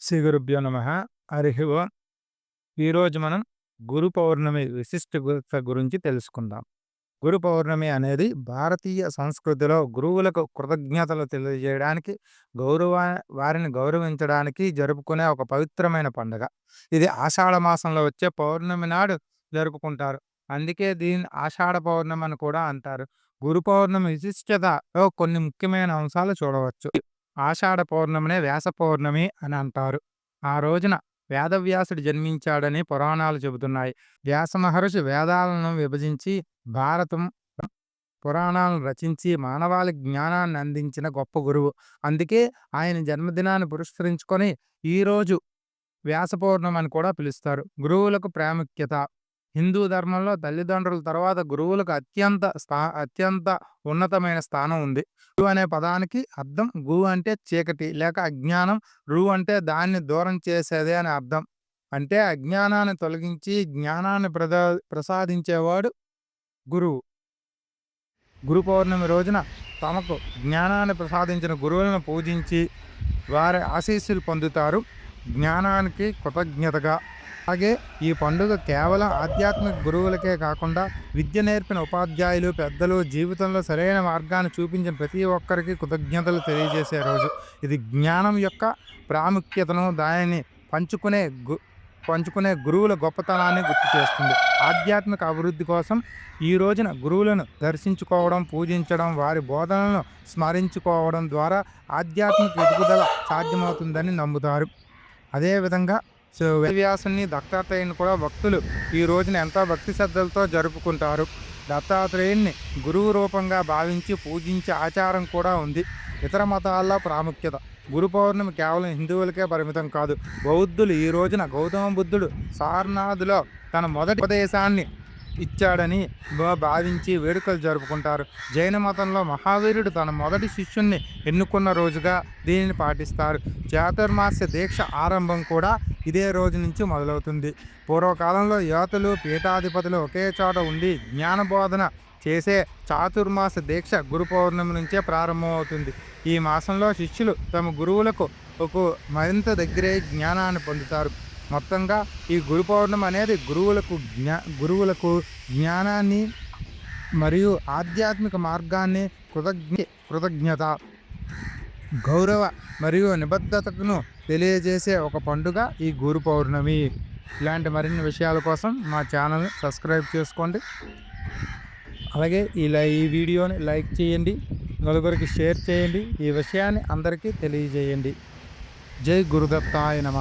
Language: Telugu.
శ్రీ గురుభ్యో నమ. హరి ఓం. ఈరోజు మనం గురు పౌర్ణమి విశిష్టత గురించి తెలుసుకుందాం. గురు పౌర్ణమి అనేది భారతీయ సంస్కృతిలో గురువులకు కృతజ్ఞతలు తెలియజేయడానికి గౌరవ వారిని గౌరవించడానికి జరుపుకునే ఒక పవిత్రమైన పండుగ. ఇది ఆషాఢ మాసంలో వచ్చే పౌర్ణమి నాడు జరుపుకుంటారు. అందుకే దీన్ని ఆషాఢ పౌర్ణమి అని కూడా అంటారు. గురు పౌర్ణమి విశిష్టతలో కొన్ని ముఖ్యమైన అంశాలు చూడవచ్చు. ఆషాఢ పౌర్ణమినే వ్యాస పౌర్ణమి అని అంటారు. ఆ రోజున వేదవ్యాసుడు జన్మించాడని పురాణాలు చెబుతున్నాయి. వ్యాస మహర్షి వేదాలను విభజించి భారతం పురాణాలను రచించి మానవాళి జ్ఞానాన్ని అందించిన గొప్ప గురువు. అందుకే ఆయన జన్మదినాన్ని పురస్కరించుకొని ఈరోజు వ్యాస పౌర్ణమి అని కూడా పిలుస్తారు. గురువులకు ప్రాముఖ్యత. హిందూ ధర్మంలో తల్లిదండ్రుల తర్వాత గురువులకు అత్యంత స్థా అత్యంత ఉన్నతమైన స్థానం ఉంది. గు అనే పదానికి అర్థం గు అంటే చీకటి లేక అజ్ఞానం. రు అంటే దాన్ని దూరం చేసేదే అని అర్థం. అంటే అజ్ఞానాన్ని తొలగించి జ్ఞానాన్ని ప్రదా ప్రసాదించేవాడు గురువు. గురు పౌర్ణమి రోజున తమకు జ్ఞానాన్ని ప్రసాదించిన గురువులను పూజించి వారి ఆశీస్సులు పొందుతారు. జ్ఞానానికి కృతజ్ఞతగా అలాగే ఈ పండుగ కేవలం ఆధ్యాత్మిక గురువులకే కాకుండా విద్య నేర్పిన ఉపాధ్యాయులు పెద్దలు జీవితంలో సరైన మార్గాన్ని చూపించిన ప్రతి ఒక్కరికి కృతజ్ఞతలు తెలియజేసే రోజు. ఇది జ్ఞానం యొక్క ప్రాముఖ్యతను దానిని పంచుకునే గు పంచుకునే గురువుల గొప్పతనాన్ని గుర్తు చేస్తుంది. ఆధ్యాత్మిక అభివృద్ధి కోసం ఈ రోజున గురువులను దర్శించుకోవడం పూజించడం వారి బోధనలను స్మరించుకోవడం ద్వారా ఆధ్యాత్మిక ఎదుగుదల సాధ్యమవుతుందని నమ్ముతారు. అదేవిధంగా సో వేదవ్యాసుని దత్తాత్రేయుని కూడా భక్తులు ఈ రోజున ఎంతో భక్తి శ్రద్ధలతో జరుపుకుంటారు. దత్తాత్రేయుని గురువు రూపంగా భావించి పూజించే ఆచారం కూడా ఉంది. ఇతర మతాల్లో ప్రాముఖ్యత. గురు పౌర్ణమి కేవలం హిందువులకే పరిమితం కాదు. బౌద్ధులు ఈ రోజున గౌతమ బుద్ధుడు సారనాథ్లో తన మొదటి ఉపదేశాన్ని ఇచ్చాడని భావించి వేడుకలు జరుపుకుంటారు. జైన మతంలో మహావీరుడు తన మొదటి శిష్యుణ్ణి ఎన్నుకున్న రోజుగా దీనిని పాటిస్తారు. చాతుర్మాస్య దీక్ష ఆరంభం కూడా ఇదే రోజు నుంచి మొదలవుతుంది. పూర్వకాలంలో యువతులు పీఠాధిపతులు ఒకే చోట ఉండి జ్ఞానబోధన చేసే చాతుర్మాస దీక్ష గురు పౌర్ణమి నుంచే ప్రారంభమవుతుంది. ఈ మాసంలో శిష్యులు తమ గురువులకు ఒక మరింత దగ్గరే జ్ఞానాన్ని పొందుతారు. మొత్తంగా ఈ గురు పౌర్ణమి అనేది గురువులకు జ్ఞా గురువులకు జ్ఞానాన్ని మరియు ఆధ్యాత్మిక మార్గాన్ని కృతజ్ఞ కృతజ్ఞత గౌరవ మరియు నిబద్ధతను తెలియజేసే ఒక పండుగ ఈ గురు పౌర్ణమి. ఇలాంటి మరిన్ని విషయాల కోసం మా ఛానల్ సబ్స్క్రైబ్ చేసుకోండి. అలాగే ఇలా ఈ వీడియోని లైక్ చేయండి. నలుగురికి షేర్ చేయండి. ఈ విషయాన్ని అందరికీ తెలియజేయండి. జై గురుదత్తాయ నమ.